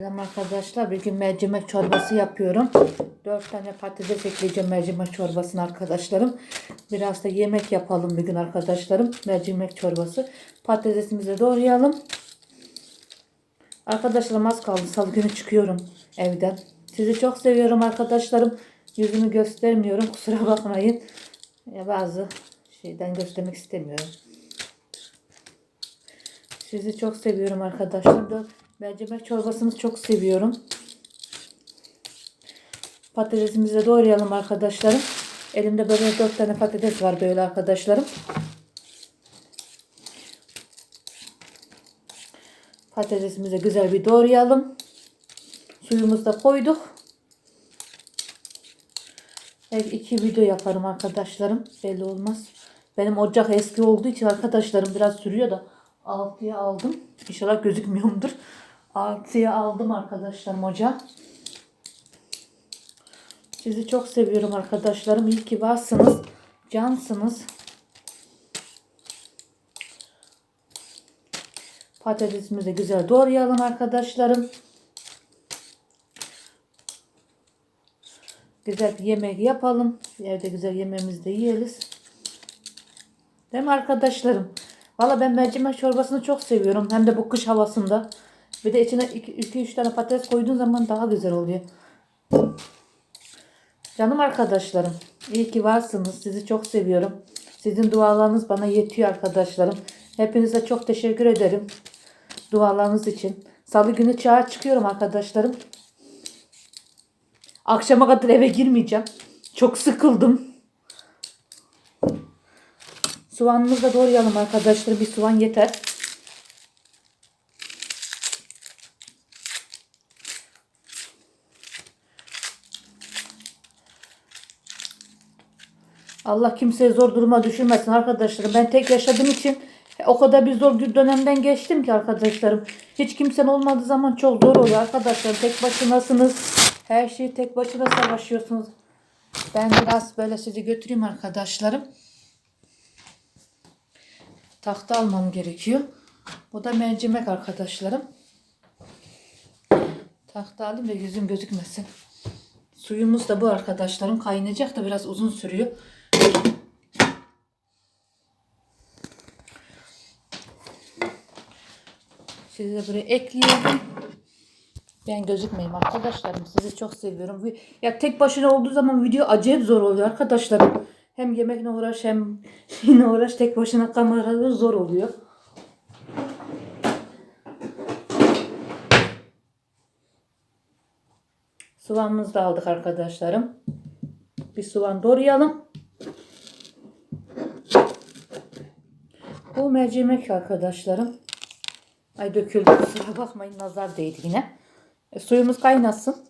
Selam arkadaşlar. Bir gün mercimek çorbası yapıyorum. 4 tane patates ekleyeceğim mercimek çorbasına arkadaşlarım. Biraz da yemek yapalım bir gün arkadaşlarım. Mercimek çorbası. Patatesimizi doğrayalım. Arkadaşlarım az kaldı. Salı günü çıkıyorum evden. Sizi çok seviyorum arkadaşlarım. Yüzümü göstermiyorum. Kusura bakmayın. Ya bazı şeyden göstermek istemiyorum. Sizi çok seviyorum arkadaşlar. Mercimek çorbasını çok seviyorum. Patatesimizi de doğrayalım arkadaşlarım. Elimde böyle dört tane patates var böyle arkadaşlarım. Patatesimizi güzel bir doğrayalım. Suyumuzu da koyduk. Evet iki video yaparım arkadaşlarım. Belli olmaz. Benim ocak eski olduğu için arkadaşlarım biraz sürüyor da 6'ya aldım. İnşallah gözükmüyorumdur. 6'ya aldım arkadaşlarım ocağı. Sizi çok seviyorum arkadaşlarım. İyi ki varsınız. Cansınız. Patatesimizi güzel doğrayalım arkadaşlarım. Güzel bir yemek yapalım. Evde güzel yemeğimizi de yiyeriz. Değil mi arkadaşlarım? Valla ben mercimek çorbasını çok seviyorum. Hem de bu kış havasında. Bir de içine 2-3 tane patates koyduğun zaman daha güzel oluyor. Canım arkadaşlarım. iyi ki varsınız. Sizi çok seviyorum. Sizin dualarınız bana yetiyor arkadaşlarım. Hepinize çok teşekkür ederim. Dualarınız için. Salı günü çağa çıkıyorum arkadaşlarım. Akşama kadar eve girmeyeceğim. Çok sıkıldım. Soğanımızı da doğrayalım arkadaşlar. Bir soğan yeter. Allah kimseye zor duruma düşürmesin arkadaşlarım. Ben tek yaşadığım için o kadar bir zor bir dönemden geçtim ki arkadaşlarım. Hiç kimsenin olmadığı zaman çok zor oluyor arkadaşlar. Tek başınasınız. Her şeyi tek başına savaşıyorsunuz. Ben biraz böyle sizi götüreyim arkadaşlarım. Tahta almam gerekiyor. Bu da mercimek arkadaşlarım. Tahta alayım da yüzüm gözükmesin. Suyumuz da bu arkadaşlarım. Kaynayacak da biraz uzun sürüyor. Sizi de buraya ekleyelim. Ben gözükmeyeyim arkadaşlarım. Sizi çok seviyorum. Vi- Ya tek başına olduğu zaman video acayip zor oluyor arkadaşlarım. Hem yemekle uğraş hem yine uğraş tek başına kamerada zor oluyor. Soğanımızı da aldık arkadaşlarım. Bir soğan doğrayalım. Bu mercimek arkadaşlarım. Ay döküldü kusura bakmayın nazar değdi yine. E, suyumuz kaynasın.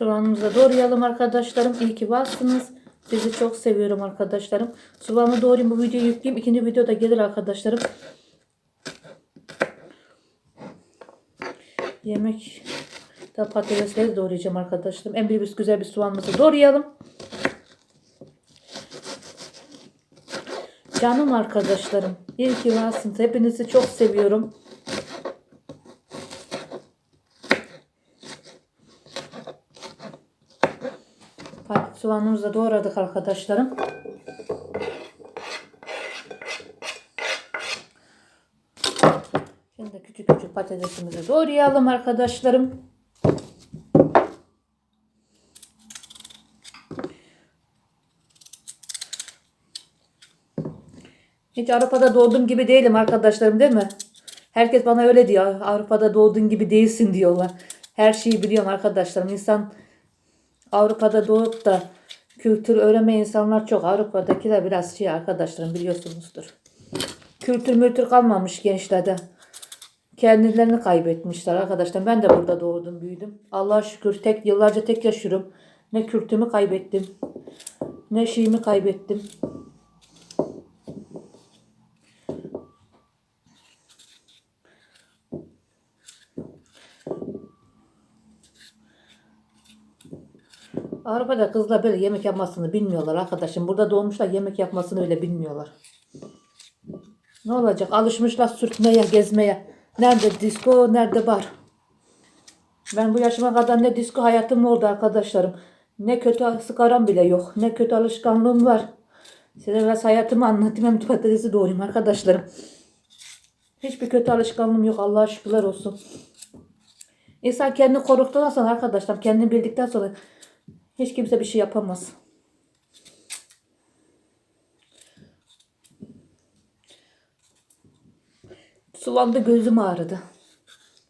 Soğanımızı da doğrayalım arkadaşlarım. İyi ki varsınız. Sizi çok seviyorum arkadaşlarım. Soğanı doğrayayım bu videoyu yükleyeyim. İkinci videoda gelir arkadaşlarım. Yemek da patatesleri doğrayacağım arkadaşlarım. En bir güzel bir soğanımızı doğrayalım. Canım arkadaşlarım. İyi ki varsınız. Hepinizi çok seviyorum. Pat- Soğanımızı da doğradık arkadaşlarım. Şimdi küçük küçük patatesimizi doğrayalım arkadaşlarım. Hiç Avrupa'da doğduğum gibi değilim arkadaşlarım değil mi? Herkes bana öyle diyor. Avrupa'da doğduğun gibi değilsin diyorlar. Her şeyi biliyorum arkadaşlarım. İnsan Avrupa'da doğup da kültür öğrenmeyen insanlar çok. Avrupa'dakiler biraz şey arkadaşlarım biliyorsunuzdur. Kültür mültür kalmamış gençlerde. Kendilerini kaybetmişler arkadaşlar. Ben de burada doğdum büyüdüm. Allah'a şükür tek yıllarca tek yaşıyorum. Ne kültürümü kaybettim. Ne şeyimi kaybettim. Avrupa'da kızlar böyle yemek yapmasını bilmiyorlar arkadaşım. Burada doğmuşlar yemek yapmasını öyle bilmiyorlar. Ne olacak? Alışmışlar sürtmeye, gezmeye. Nerede disco, nerede bar. Ben bu yaşıma kadar ne disco hayatım oldu arkadaşlarım. Ne kötü sigaram bile yok. Ne kötü alışkanlığım var. Size biraz hayatımı anlatayım hem patatesi doğrayayım arkadaşlarım. Hiçbir kötü alışkanlığım yok Allah'a şükürler olsun. İnsan kendini koruduktan sonra arkadaşlar kendini bildikten sonra hiç kimse bir şey yapamaz. Sulandı gözüm ağrıdı.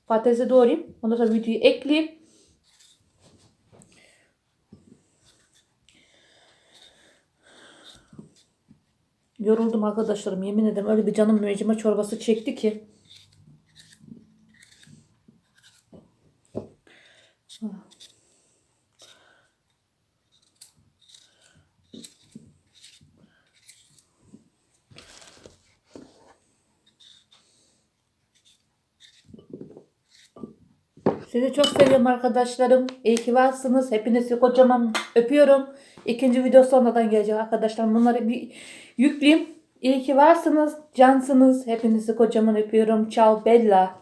Patatesi doğrayayım. Ondan sonra videoyu ekleyeyim. Yoruldum arkadaşlarım. Yemin ederim öyle bir canım mercimek çorbası çekti ki. Sizi çok seviyorum arkadaşlarım. İyi ki varsınız. Hepinizi kocaman öpüyorum. İkinci video sonradan gelecek arkadaşlar. Bunları bir yükleyeyim. İyi ki varsınız. Cansınız. Hepinizi kocaman öpüyorum. Ciao Bella.